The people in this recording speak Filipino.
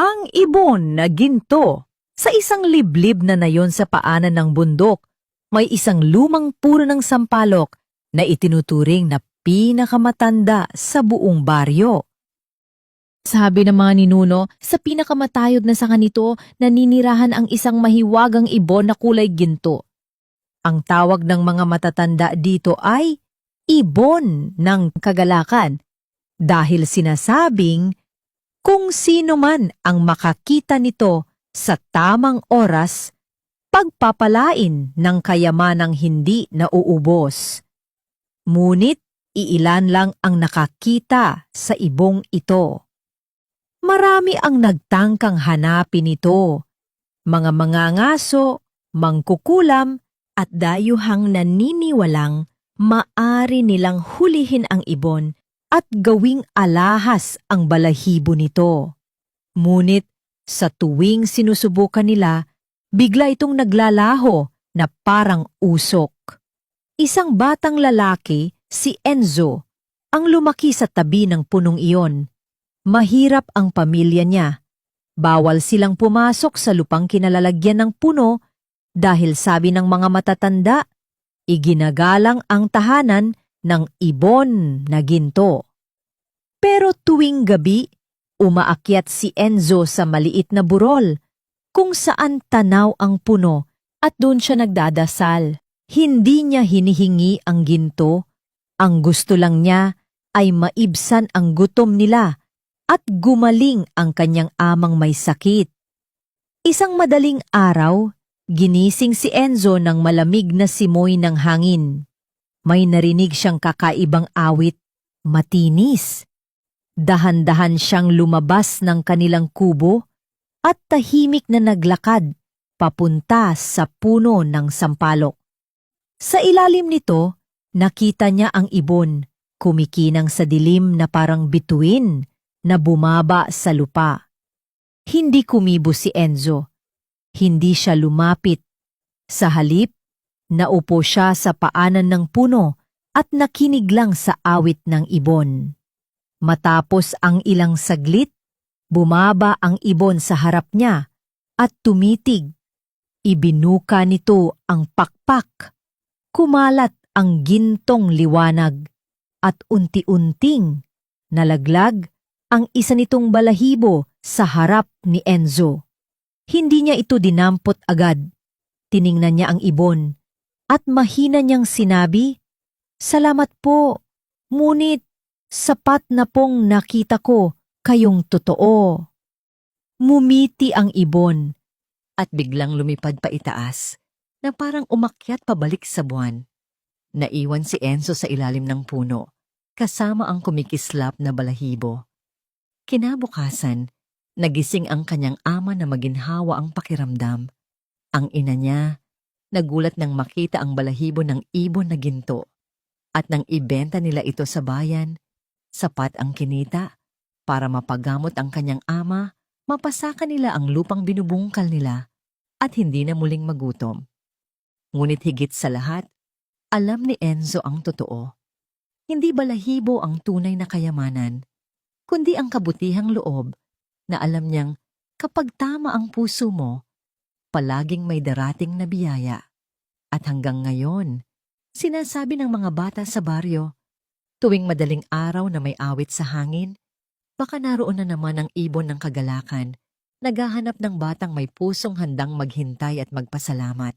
Ang ibon na ginto. Sa isang liblib na nayon sa paanan ng bundok, may isang lumang puno ng sampalok na itinuturing na pinakamatanda sa buong baryo. Sabi ng mga ninuno, sa pinakamatayog na sanga nito, naninirahan ang isang mahiwagang ibon na kulay ginto. Ang tawag ng mga matatanda dito ay ibon ng kagalakan dahil sinasabing kung sino man ang makakita nito sa tamang oras, pagpapalain ng kayamanang hindi nauubos. Ngunit iilan lang ang nakakita sa ibong ito. Marami ang nagtangkang hanapin ito. Mga mangangaso, mangkukulam, at dayuhang naniniwalang maari nilang hulihin ang ibon at gawing alahas ang balahibo nito. Ngunit sa tuwing sinusubukan nila, bigla itong naglalaho na parang usok. Isang batang lalaki, si Enzo, ang lumaki sa tabi ng punong iyon. Mahirap ang pamilya niya. Bawal silang pumasok sa lupang kinalalagyan ng puno dahil sabi ng mga matatanda, iginagalang ang tahanan ng ibon na ginto. Pero tuwing gabi, umaakyat si Enzo sa maliit na burol kung saan tanaw ang puno at doon siya nagdadasal. Hindi niya hinihingi ang ginto. Ang gusto lang niya ay maibsan ang gutom nila at gumaling ang kanyang amang may sakit. Isang madaling araw, ginising si Enzo ng malamig na simoy ng hangin. May narinig siyang kakaibang awit, matinis. Dahan-dahan siyang lumabas ng kanilang kubo at tahimik na naglakad papunta sa puno ng sampalok. Sa ilalim nito, nakita niya ang ibon, kumikinang sa dilim na parang bituin na bumaba sa lupa. Hindi kumibo si Enzo. Hindi siya lumapit. Sa halip, naupo siya sa paanan ng puno at nakinig lang sa awit ng ibon. Matapos ang ilang saglit, bumaba ang ibon sa harap niya at tumitig. Ibinuka nito ang pakpak. Kumalat ang gintong liwanag at unti-unting nalaglag ang isa nitong balahibo sa harap ni Enzo. Hindi niya ito dinampot agad. Tiningnan niya ang ibon at mahina niyang sinabi, Salamat po, ngunit sapat na pong nakita ko kayong totoo. Mumiti ang ibon at biglang lumipad pa itaas na parang umakyat pabalik sa buwan. Naiwan si Enzo sa ilalim ng puno, kasama ang kumikislap na balahibo. Kinabukasan, nagising ang kanyang ama na maginhawa ang pakiramdam. Ang ina niya, nagulat nang makita ang balahibo ng ibon na ginto. At nang ibenta nila ito sa bayan, sapat ang kinita para mapagamot ang kanyang ama, mapasaka nila ang lupang binubungkal nila at hindi na muling magutom. Ngunit higit sa lahat, alam ni Enzo ang totoo. Hindi balahibo ang tunay na kayamanan, kundi ang kabutihang loob na alam niyang kapag tama ang puso mo, palaging may darating na biyaya. At hanggang ngayon, sinasabi ng mga bata sa baryo, tuwing madaling araw na may awit sa hangin, baka naroon na naman ang ibon ng kagalakan, naghahanap ng batang may pusong handang maghintay at magpasalamat.